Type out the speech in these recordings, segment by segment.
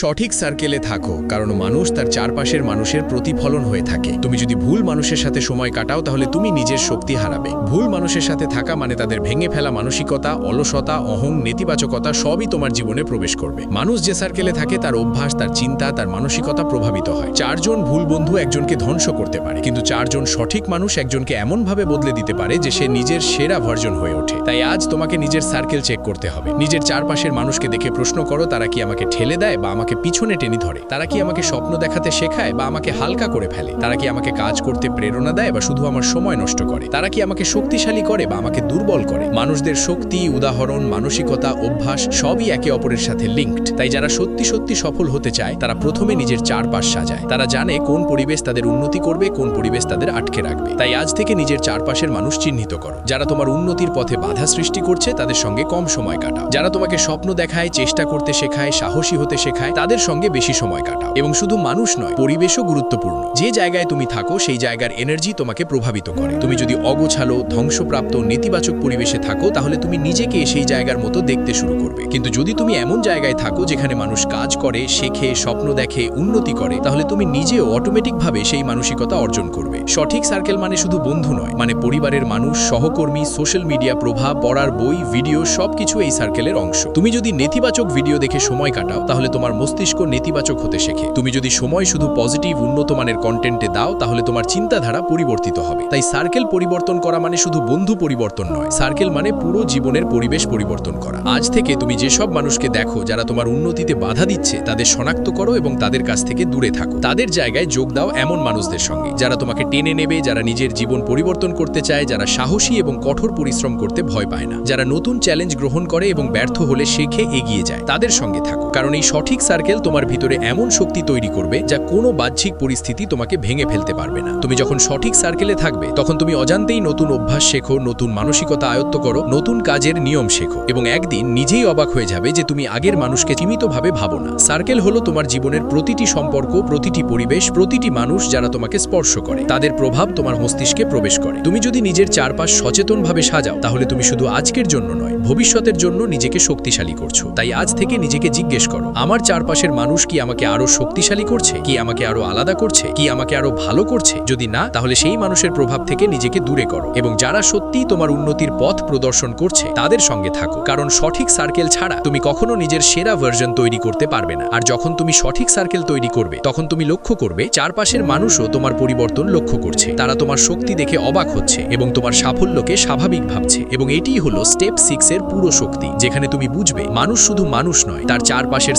সঠিক সার্কেলে থাকো, কারণ মানুষ তার চারপাশের মানুষের প্রতিফলন হয়ে থাকে। তুমি যদি ভুল মানুষের সাথে সময় কাটাও, তাহলে তুমি নিজের শক্তি হারাবে। ভুল মানুষের সাথে থাকা মানে তাদের ভেঙে ফেলা মানসিকতা, অলসতা, অহং, নেতিবাচকতা, সবই তোমার জীবনে প্রবেশ করবে। মানুষ যে সার্কেলে থাকে, তার অভ্যাস, তার চিন্তা, তার মানসিকতা প্রভাবিত হয়। চারজন ভুল বন্ধু একজনকে ধ্বংস করতে পারে, কিন্তু চারজন সঠিক মানুষ একজনকে এমনভাবে বদলে দিতে পারে যে সে নিজের সেরা ভার্জন হয়ে ওঠে। তাই আজ তোমাকে নিজের সার্কেল চেক করতে হবে। নিজের চারপাশের মানুষকে দেখে প্রশ্ন করো, তারা কি আমাকে ঠেলে দেয় বা আমাকে পিছনে টেনে ধরে। তারা কি আমাকে স্বপ্ন দেখাতে শেখায় বা আমাকে হালকা করে ফেলে? তারা কি আমাকে কাজ করতে প্রেরণা দেয় বা শুধু আমার সময় নষ্ট করে? তারা কি আমাকে শক্তিশালী করে বা আমাকে দুর্বল করে? মানুষদের শক্তি, উদাহরণ, মানসিকতা, অভ্যাস সবই একে অপরের সাথে লিঙ্কড তাই যারা সত্যি সত্যি সফল হতে চায়, তারা প্রথমে নিজের চারপাশ সাজায়। তারা জানে কোন পরিবেশ তাদের উন্নতি করবে, কোন পরিবেশ তাদের আটকে রাখবে। তাই আজ থেকে নিজের চারপাশের মানুষ চিহ্নিত করো। যারা তোমার উন্নতির পথে বাধা সৃষ্টি করছে, তাদের সঙ্গে কম সময় কাটাও। যারা তোমাকে স্বপ্ন দেখায়, চেষ্টা করতে শেখায়, সাহসী হতে শেখায় তাদের সঙ্গে বেশি সময় কাটাও। এবং শুধু মানুষ নয়, পরিবেশও গুরুত্বপূর্ণ। যে জায়গায় তুমি থাকো, সেই জায়গার এনার্জি তোমাকে প্রভাবিত করে। তুমি যদি অগোছালো, ধ্বংসপ্রাপ্ত, নেতিবাচক পরিবেশে থাকো, তাহলে তুমি নিজেকে সেই জায়গার মতো দেখতে শুরু করবে। কিন্তু যদি তুমি এমন জায়গায় থাকো, যেখানে মানুষ কাজ করে, শেখে, স্বপ্ন দেখে, উন্নতি করে, তাহলে তুমি নিজেও অটোমেটিকভাবে সেই মানসিকতা অর্জন করবে। সঠিক সার্কেল মানে শুধু বন্ধু নয় মানে পরিবারের মানুষ, সহকর্মী সোশ্যাল মিডিয়া প্রভাব, পড়ার বই ভিডিও সবকিছু এই সার্কেলের অংশ। তুমি যদি নেতিবাচক ভিডিও দেখে সময় কাটাও, তাহলে তোমার মস্তিষ্ক নেতিবাচক হতে শেখে। তুমি যদি সময় শুধু পজিটিভ উন্নত মানের কন্টেন্টে দাও, তাহলে তোমার চিন্তাধারা পরিবর্তিত হবে। তাই সার্কেল পরিবর্তন করা মানে শুধু বন্ধু পরিবর্তন নয়। সার্কেল মানে পুরো জীবনের পরিবেশ পরিবর্তন করা। আজ থেকে তুমি যেসব মানুষকে দেখো, যারা তোমার উন্নতিতে বাধা দিচ্ছে, তাদের শনাক্ত করো এবং তাদের কাছ থেকে দূরে থাকো। তাদের জায়গায় যোগ দাও এমন মানুষদের সঙ্গে, যারা তোমাকে টেনে নেবে, যারা নিজের জীবন পরিবর্তন করতে চায়, যারা সাহসী এবং কঠোর পরিশ্রম করতে ভয় পায় না। যারা নতুন চ্যালেঞ্জ গ্রহণ করে এবং ব্যর্থ হলে শেখে এগিয়ে যায়। তাদের সঙ্গে থাকো। কারণ এই সঠিক সার্কেল তোমার ভিতরে এমন শক্তি তৈরি করবে যা কোনো বাহ্যিক পরিস্থিতি তোমাকে ভেঙে ফেলতে পারবে না। তুমি যখন সঠিক সার্কেলে থাকবে, তখন তুমি অজান্তেই নতুন অভ্যাস শেখো, নতুন মানসিকতা আয়ত্ত করো, নতুন কাজের নিয়ম শেখো এবং একদিন নিজেই অবাক হয়ে যাবে যে তুমি আগের মানুষকে সীমিতভাবে ভাবো না। সার্কেল হলো তোমার জীবনের প্রতিটি সম্পর্ক, প্রতিটি পরিবেশ, প্রতিটি মানুষ যারা তোমাকে স্পর্শ করে। তাদের প্রভাব তোমার মস্তিষ্কে প্রবেশ করে। তুমি যদি নিজের চারপাশ সচেতনভাবে সাজাও, তাহলে তুমি শুধু আজকের জন্য নয়, ভবিষ্যতের জন্য নিজেকে শক্তিশালী করছ। তাই আজ থেকে নিজেকে জিজ্ঞেস করো, আমার চারপাশের মানুষ কি আমাকে আরও শক্তিশালী করছে? কি আমাকে আরও আলাদা করছে? কি আমাকে আরও ভালো করছে? যদি না, তাহলে সেই মানুষের প্রভাব থেকে নিজেকে দূরে করো এবং যারা সত্যিই তোমার উন্নতির পথ প্রদর্শন করছে, তাদের সঙ্গে থাকো। কারণ সঠিক সার্কেল ছাড়া তুমি কখনো নিজের সেরা ভার্জন তৈরি করতে পারবে না। আর যখন তুমি সঠিক সার্কেল তৈরি করবে, তখন তুমি লক্ষ্য করবে, চারপাশের মানুষও তোমার পরিবর্তন লক্ষ্য করছে। তারা তোমার শক্তি দেখে অবাক হচ্ছে এবং তোমার সাফল্যকে স্বাভাবিক ভাবছে এবং এটিই হলো স্টেপ সিক্স এর পুরো শক্তি, যেখানে তুমি বুঝবে, মানুষ শুধু মানুষ নয়, তার চারপাশের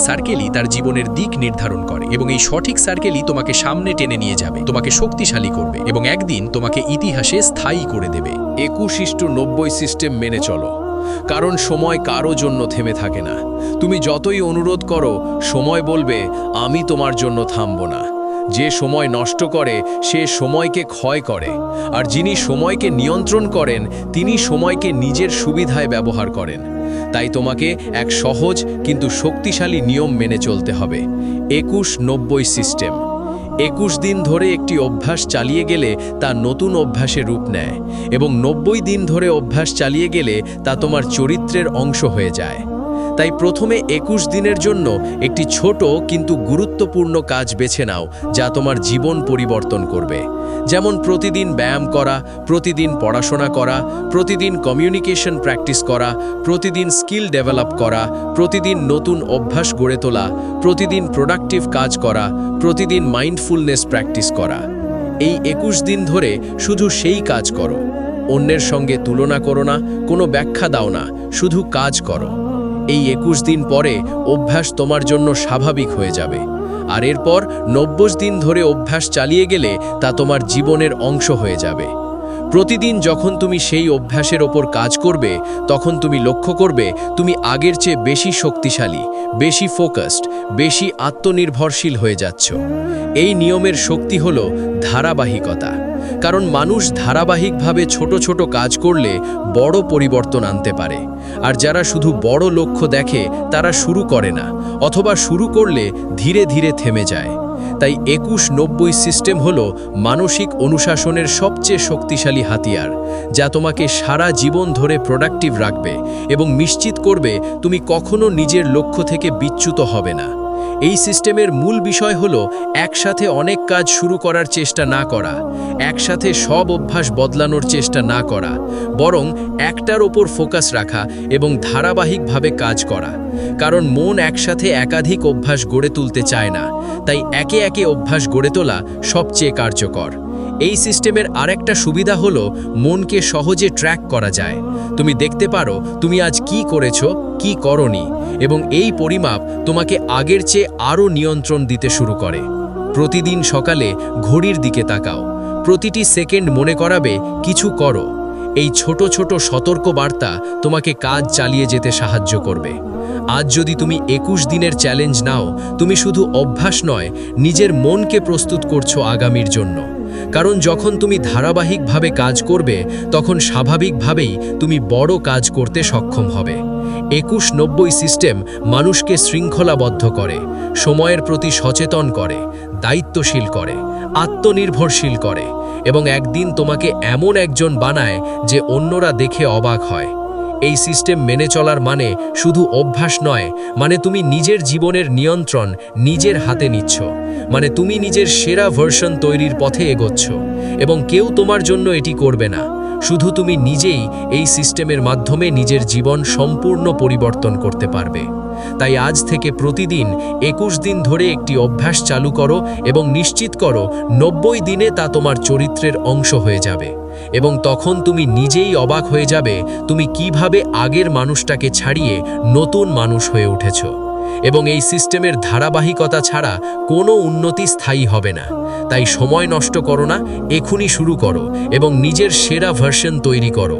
তার জীবনের দিক নির্ধারণ করে এবং এই সঠিক সার্কেলই তোমাকে সামনে টেনে নিয়ে যাবে। তোমাকে শক্তিশালী করবে এবং একদিন তোমাকে ইতিহাসে স্থায়ী করে দেবে। একুশ নব্বই সিস্টেম মেনে চলো। কারণ সময় কারও জন্য থেমে থাকে না। তুমি যতই অনুরোধ করো, সময় বলবে, আমি তোমার জন্য থামব না। যে সময় নষ্ট করে, সে সময়কে ক্ষয় করে। আর যিনি সময়কে নিয়ন্ত্রণ করেন, তিনি সময়কে নিজের সুবিধায় ব্যবহার করেন। তাই তোমাকে এক সহজ কিন্তু শক্তিশালী নিয়ম মেনে চলতে হবে। একুশ নব্বই সিস্টেম। একুশ দিন ধরে একটি অভ্যাস চালিয়ে গেলে তা নতুন অভ্যাসে রূপ নেয় এবং নব্বই দিন ধরে অভ্যাস চালিয়ে গেলে তা তোমার চরিত্রের অংশ হয়ে যায়। তাই প্রথমে একুশ দিনের জন্য একটি ছোট কিন্তু গুরুত্বপূর্ণ কাজ বেছে নাও, যা তোমার জীবন পরিবর্তন করবে। যেমন প্রতিদিন ব্যায়াম করা, প্রতিদিন পড়াশোনা করা, প্রতিদিন কমিউনিকেশন প্র্যাকটিস করা, প্রতিদিন স্কিল ডেভেলপ করা, প্রতিদিন নতুন অভ্যাস গড়ে তোলা, প্রতিদিন প্রোডাক্টিভ কাজ করা, প্রতিদিন মাইন্ডফুলনেস প্র্যাকটিস করা। এই একুশ দিন ধরে শুধু সেই কাজ করো। অন্যের সঙ্গে তুলনা করো না, কোনো ব্যাখ্যা দাও না, শুধু কাজ করো। এই একুশ দিন পরে অভ্যাস তোমার জন্য স্বাভাবিক হয়ে যাবে। আর এরপর নব্বই দিন ধরে অভ্যাস চালিয়ে গেলে তা তোমার জীবনের অংশ হয়ে যাবে। প্রতিদিন যখন তুমি সেই অভ্যাসের ওপর কাজ করবে, তখন তুমি লক্ষ্য করবে তুমি আগের চেয়ে বেশি শক্তিশালী, বেশি ফোকাসড, বেশি আত্মনির্ভরশীল হয়ে যাচ্ছ। এই নিয়মের শক্তি হল ধারাবাহিকতা। কারণ মানুষ ধারাবাহিকভাবে ছোট ছোট কাজ করলে বড় পরিবর্তন আনতে পারে। আর যারা শুধু বড় লক্ষ্য দেখে, তারা শুরু করে না, অথবা শুরু করলে ধীরে ধীরে থেমে যায়। তাই একুশ নব্বই সিস্টেম হল মানসিক অনুশাসনের সবচেয়ে শক্তিশালী হাতিয়ার, যা তোমাকে সারা জীবন ধরে প্রোডাক্টিভ রাখবে এবং নিশ্চিত করবে তুমি কখনো নিজের লক্ষ্য থেকে বিচ্যুত হবে না। এই সিস্টেমের মূল বিষয় হল একসাথে অনেক কাজ শুরু করার চেষ্টা না করা, একসাথে সব অভ্যাস বদলানোর চেষ্টা না করা, বরং একটার ওপর ফোকাস রাখা এবং ধারাবাহিকভাবে কাজ করা। কারণ মন একসাথে একাধিক অভ্যাস গড়ে তুলতে চায় না, তাই একে একে অভ্যাস গড়ে তোলা সবচেয়ে কার্যকর। এই সিস্টেমের আরেকটা সুবিধা হলো মনকে সহজে ট্র্যাক করা যায়। তুমি দেখতে পারো তুমি আজ কি করেছ, কি করনি, এবং এই পরিমাপ তোমাকে আগের চেয়ে আরও নিয়ন্ত্রণ দিতে শুরু করে। প্রতিদিন সকালে ঘড়ির দিকে তাকাও। প্রতিটি সেকেন্ড মনে করাবে কিছু করো। এই ছোট ছোট সতর্ক বার্তা তোমাকে কাজ চালিয়ে যেতে সাহায্য করবে। আজ যদি তুমি একুশ দিনের চ্যালেঞ্জ নাও, তুমি শুধু অভ্যাস নয়, নিজের মনকে প্রস্তুত করছ আগামীর জন্য। কারণ যখন তুমি ধারাবাহিকভাবে কাজ করবে, তখন স্বাভাবিকভাবেই তুমি বড় কাজ করতে সক্ষম হবে। একুশ নব্বই সিস্টেম মানুষকে শৃঙ্খলাবদ্ধ করে, সময়ের প্রতি সচেতন করে, দায়িত্বশীল করে, আত্মনির্ভরশীল করে এবং একদিন তোমাকে এমন একজন বানায় যে অন্যরা দেখে অবাক হয়। এই সিস্টেম মেনে চলার মানে শুধু অভ্যাস নয় মানে তুমি নিজের জীবনের নিয়ন্ত্রণ নিজের হাতে নিচ্ছ মানে তুমি নিজের সেরা ভার্সন তৈরির পথে এগোচ্ছ, এবং কেউ তোমার জন্য এটি করবে না। শুধু তুমি নিজেই এই সিস্টেমের মাধ্যমে নিজের জীবন সম্পূর্ণ পরিবর্তন করতে পারবে। তাই আজ থেকে প্রতিদিন একুশ দিন ধরে একটি অভ্যাস চালু করো এবং নিশ্চিত করো নব্বই দিনে তা তোমার চরিত্রের অংশ হয়ে যাবে। এবং তখন তুমি নিজেই অবাক হয়ে যাবে তুমি কীভাবে আগের মানুষটাকে ছাড়িয়ে নতুন মানুষ হয়ে উঠেছ। এবং এই সিস্টেমের ধারাবাহিকতা ছাড়া কোনো উন্নতি স্থায়ী হবে না। তাই সময় নষ্ট করো না এখনই শুরু করো এবং নিজের সেরা ভার্সন তৈরি করো।